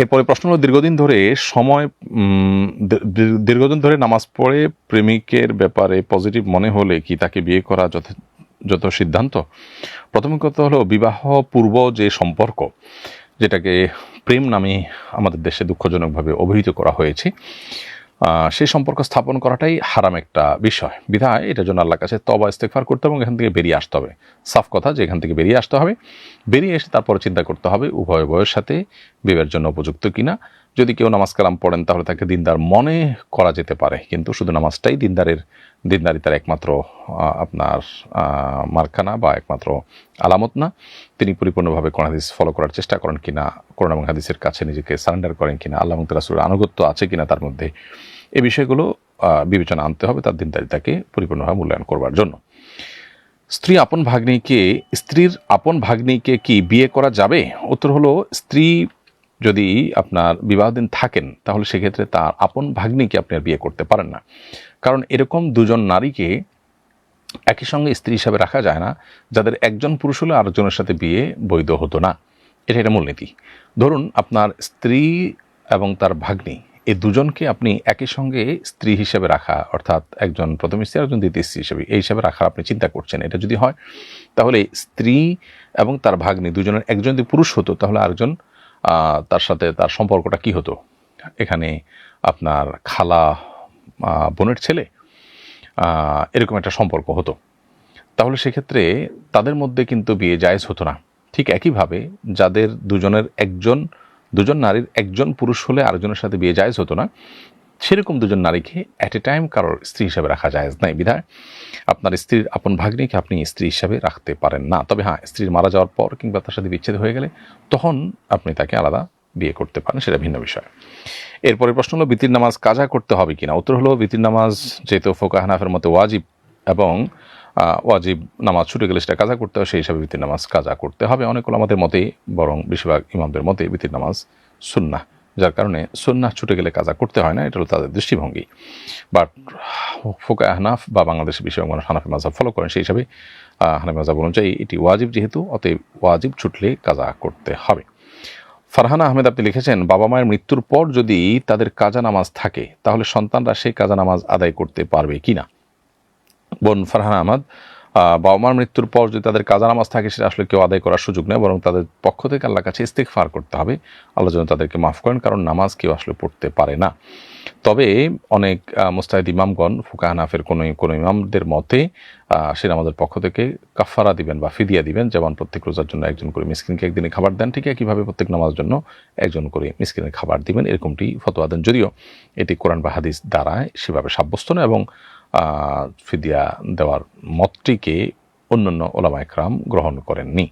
এরপরে প্রশ্ন হলো, দীর্ঘদিন ধরে সময় দীর্ঘদিন ধরে নামাজ পড়ে প্রেমিকের ব্যাপারে পজিটিভ মনে হলে কি তাকে বিয়ে করা যত সিদ্ধান্ত? প্রথম কথা হলো, বিবাহ পূর্ব যে সম্পর্ক, যেটাকে প্রেম নামে আমাদের দেশে দুঃখজনকভাবে অভিহিত করা হয়েছে সেই সম্পর্ক স্থাপন করাটাই হারাম একটা বিষয়। বিধায় এটার জন্য আল্লাহ কাছে তবা ইস্তেকফার করতে হবে এবং এখান থেকে বেরিয়ে আসতে হবে। সাফ কথা যে এখান থেকে বেরিয়ে আসতে হবে। বেরিয়ে এসে তারপরে চিন্তা করতে হবে উভয় বয়ের সাথে বিবাহের জন্য উপযুক্ত কিনা। যদি কেউ নামাজ কালাম পড়েন তাহলে তাকে দিনদার মনে করা যেতে পারে। কিন্তু শুধু নামাজটাই দিনদারের দিনদারি তার একমাত্র আপনার আহ, মার্কানা বা একমাত্র আলামত না। তিনি পরিপূর্ণভাবে কোরআন হাদিস ফলো করার চেষ্টা করেন কিনা কোরআন এবং হাদিসের কাছে নিজেকে সারেন্ডার করেন কিনা আল্লাহ রাসুলের আনুগত্য আছে কিনা তার মধ্যে এই বিষয়গুলো বিবেচনা আনতে হবে তার দিনদারিতাকে পরিপূর্ণভাবে মূল্যায়ন করবার জন্য। স্ত্রী আপন ভাগ্নিকে স্ত্রীর আপন ভাগ্নিকে কি বিয়ে করা যাবে? উত্তর হলো স্ত্রী যদি আপনার বিবাহদিন থাকেন, তাহলে সেক্ষেত্রে তার আপন ভাগ্নিকে আপনি আর বিয়ে করতে পারেন না। কারণ এরকম দুজন নারীকে একই সঙ্গে স্ত্রী হিসাবে রাখা যায় না, যাদের একজন পুরুষ হলে আরেকজনের সাথে বিয়ে বৈধ হতো না। এটা এটা মূলনীতি। ধরুন আপনার স্ত্রী এবং তার ভাগ্নি এই দুজনকে আপনি একই সঙ্গে স্ত্রী হিসেবে রাখা, অর্থাৎ একজন প্রথম স্ত্রী একজন দ্বিতীয় স্ত্রী হিসেবে, এই হিসাবে রাখার আপনি চিন্তা করছেন, এটা যদি হয়, তাহলে স্ত্রী এবং তার ভাগ্নি দুজনের একজন যদি পুরুষ হতো, তাহলে আরেকজন তার সাথে তার সম্পর্কটা কি হতো? এখানে আপনার খালা বোনের ছেলে এরকম একটা সম্পর্ক হতো। তাহলে সেক্ষেত্রে তাদের মধ্যে কিন্তু বিয়ে জায়েজ হতো না। ঠিক একইভাবে যাদের দুজনের একজন, দুজন নারীর একজন পুরুষ হলে আরেকজনের সাথে বিয়ে জায়জ হতো না। সেরকম দুজন নারীকে অ্যাট এ টাইম কারোর স্ত্রী হিসাবে রাখা জায়েজ নাই, বিধায় আপনার স্ত্রীর আপন ভাগ্নিকে আপনি স্ত্রী হিসাবে রাখতে পারেন না। তবে হ্যাঁ স্ত্রীর মারা যাওয়ার পর কিংবা তার সাথে বিচ্ছেদ হয়ে গেলে তখন আপনি তাকে আলাদা বিয়ে করতে পারেন, সেটা ভিন্ন বিষয়। এরপরে প্রশ্ন হলো, বিতির নামাজ কাজা করতে হবে কিনা? উত্তর হলো, বিতির নামাজ যেহেতু ফোকা হানাফের মতো ওয়াজিব এবং ওয়াজিব নামাজ ছুটে গেলে সেটা কাজা করতে হবে, সেই হিসাবে বিতির নামাজ কাজা করতে হবে। অনেকগুলো আমাদের মতে, বরং বেশিরভাগ ইমামদের মতে, বিতির নামাজ সুন্নাহ। যার কারণে সুন্নাহ ছুটে গেলে কাজা করতে হয় না এটা হলো তাদের দৃষ্টিভঙ্গি। বাট ফোকা হানাফ বা বাংলাদেশের বেশিরভাগ মানুষ হানাফি মাজাব ফলো করেন সেই হিসাবে হানাফি মাজাব অনুযায়ী এটি ওয়াজিব যেহেতু অতএব ওয়াজিব ছুটলে কাজা করতে হবে। ফারহানা আহমেদ আপনি লিখেছেন বাবা মায়ের মৃত্যুর পর যদি তাদের কাজা নামাজ থাকে তাহলে সন্তানরা সেই কাজা নামাজ আদায় করতে পারবে কি না বোন ফারহানা আহমদ আহ, বাবা মার মৃত্যুর পর যদি তাদের কাজা নামাজ থাকে, সেটা আসলে কেউ আদায় করার সুযোগ নেই, বরং তাদের পক্ষ থেকে আল্লাহ কাছে ইস্তেকফার করতে হবে। আল্লাহ যেন তাদেরকে মাফ করেন, কারণ নামাজ কেউ আসলে পড়তে পারে না। তবে অনেক মুস্তাহিদ ইমামগণ ফুকা হানাফের কোনো কোনো ইমামদের মতে সে আমাদের পক্ষ থেকে কাফারা দিবেন বা ফিদিয়া দিবেন, যেমন প্রত্যেক রোজার জন্য একজন করে মিসকিনকে একদিনে খাবার দেন, ঠিক একইভাবে প্রত্যেক নামাজের জন্য একজন করে মিসকিনের খাবার দিবেন, এরকমটি ফতোয়া দেন। যদিও এটি কোরআন বা হাদিস দ্বারায় সেভাবে সাব্যস্ত না এবং ফিদিয়া দেওয়ার মতটিকে অন্যান্য ওলামা একরাম গ্রহণ করেননি।